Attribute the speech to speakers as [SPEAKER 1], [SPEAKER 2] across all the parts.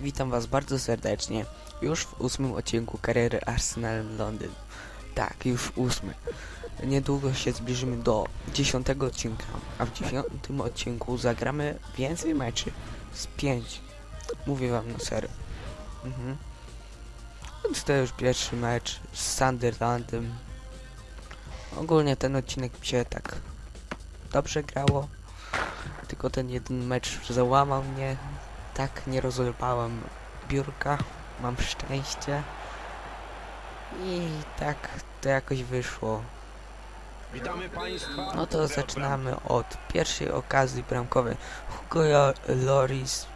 [SPEAKER 1] witam was bardzo serdecznie. Już w ósmym odcinku kariery Arsenalem Londyn. Tak, już ósmy. Niedługo się zbliżymy do dziesiątego odcinka, a w dziesiątym odcinku zagramy więcej meczy. Z pięć. Mówię wam na serio. Mhm. Więc to już pierwszy mecz z Sunderlandem. Ogólnie ten odcinek mi się tak dobrze grało. Tylko ten jeden mecz załamał mnie. Tak nie rozerwałem biurka. Mam szczęście. I tak to jakoś wyszło.
[SPEAKER 2] Witamy Państwa.
[SPEAKER 1] No to zaczynamy od pierwszej okazji bramkowej. Hugo Loris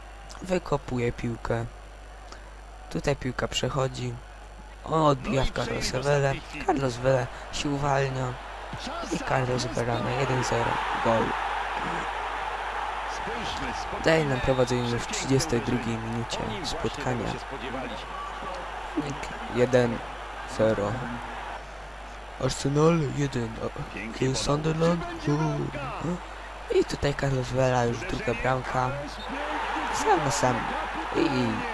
[SPEAKER 1] wykopuje piłkę. Tutaj piłka przechodzi. On odbija w Carlosa Vele. Carlos Vele się uwalnia. I Carlos Vela na 1-0 gol. Daje nam prowadzenie już w 32 minucie spotkania.
[SPEAKER 2] tego się spodziewaliśmy.
[SPEAKER 1] Wynik 1-0. Arsenal 1.
[SPEAKER 2] Pięknie
[SPEAKER 1] Sunderland. I tutaj Carlos Vela już druga bramka. Sam na sam. I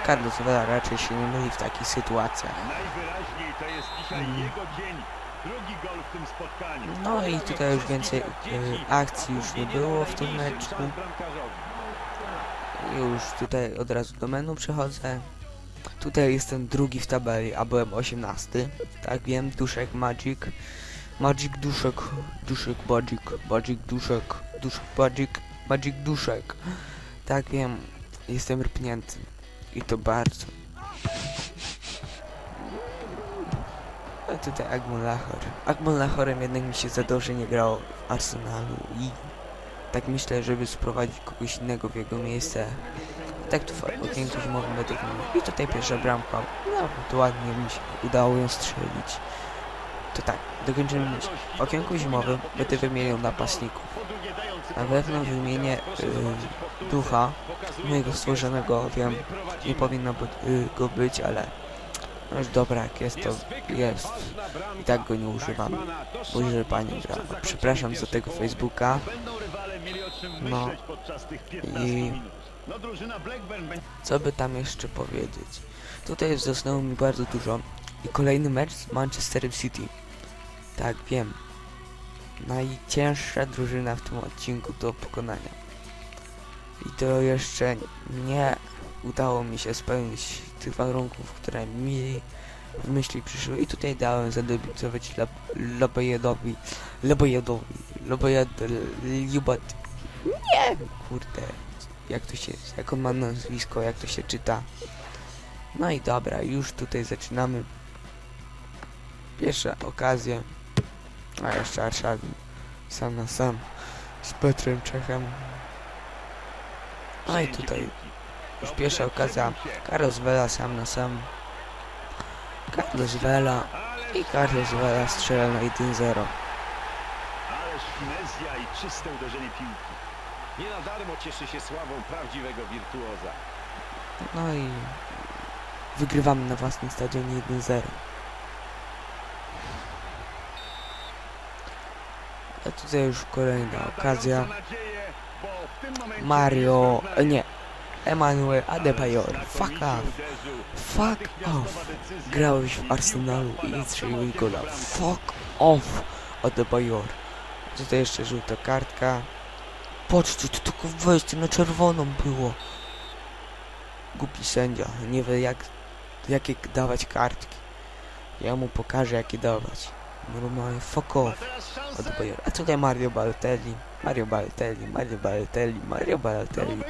[SPEAKER 1] Carlos Vela raczej się nie myli w takich sytuacjach.
[SPEAKER 2] Najwyraźniej to jest dzisiaj
[SPEAKER 1] Mm.
[SPEAKER 2] jego dzień. Drugi gol w tym spotkaniu.
[SPEAKER 1] No i tutaj już więcej e, akcji już nie było w tym meczu. Już tutaj od razu do menu przechodzę. Tutaj jestem drugi w tabeli, a byłem 18. Tak wiem, Duszek Magic. Magic Duszek, Duszek Magic, Magic Duszek, Duszek Magic, Magic Duszek. Tak wiem, jestem rpnięty. I to bardzo. Tutaj Agmon Lachor. Agmon Lachorem jednak mi się za dobrze nie grało w Arsenalu i tak myślę, żeby sprowadzić kogoś innego w jego miejsce. Tak tu w okienku miał. I tutaj pierwsza bramka. No, ładnie mi się udało ją strzelić. To tak, dokończymy myśl. W okienku zimowym będę wymieniał napastników. Na pewno wymienię y, ducha mojego stworzonego, wiem, nie powinno by, go być, ale no już dobra, jak jest to jest. I tak go nie używam, bo jeżeli pani gra. Przepraszam za tego Facebooka. No.
[SPEAKER 2] myśleć podczas tych 15
[SPEAKER 1] I- Co by tam jeszcze powiedzieć? Tutaj zostało mi bardzo dużo. I kolejny mecz z Manchesterem City. Tak, wiem. Najcięższa drużyna w tym odcinku do pokonania. I to jeszcze nie udało mi się spełnić tych warunków, które mi w myśli przyszły. I tutaj dałem zadebiutować Lob- Lobojedowi. Lobojedowi. Lobojed... Lubot... Nie! Kurde jak to się, jak on ma nazwisko, jak to się czyta. No i dobra, już tutaj zaczynamy. Pierwsza okazja. A jeszcze Arszawin. Sam na sam. Z Petrem Czechem. No i tutaj już pierwsza okazja. Carlos Vela sam na sam. Carlos Vela. I Carlos Vela strzela na 1-0.
[SPEAKER 2] Ależ finezja i czyste uderzenie piłki. Nie na darmo cieszy się sławą prawdziwego wirtuoza.
[SPEAKER 1] No i wygrywamy na własnym stadionie 1-0. A tutaj już kolejna okazja. Mario, nie, Emmanuel Adebayor. Fuck off. Fuck off. Grałeś w Arsenalu i strzeliłeś gola. Fuck off. Adebayor. Tutaj jeszcze żółta kartka. Patrzcie, to tylko wejście na czerwoną było. Głupi sędzia. Nie wie jak, jakie dawać kartki. Ja mu pokażę jakie dawać. Normalnie fuck off. Adebayor. A tutaj Mario Balotelli. Mario Balotelli, Mario Balotelli, Mario Balotelli.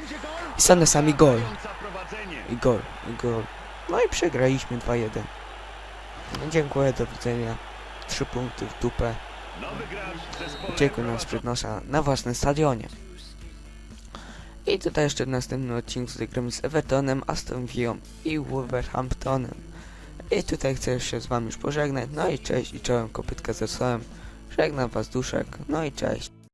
[SPEAKER 1] I same sami gol. I gol, i gol. No i przegraliśmy 2-1. No, dziękuję, do widzenia. Trzy punkty w dupę. Uciekły nam sprzed nosa na własnym stadionie. I tutaj jeszcze w następnym odcinku zagramy z Evertonem, Aston Villą i Wolverhamptonem. I tutaj chcę się z wami już pożegnać. No i cześć i czołem kopytka ze. Żegnam was duszek. No i cześć.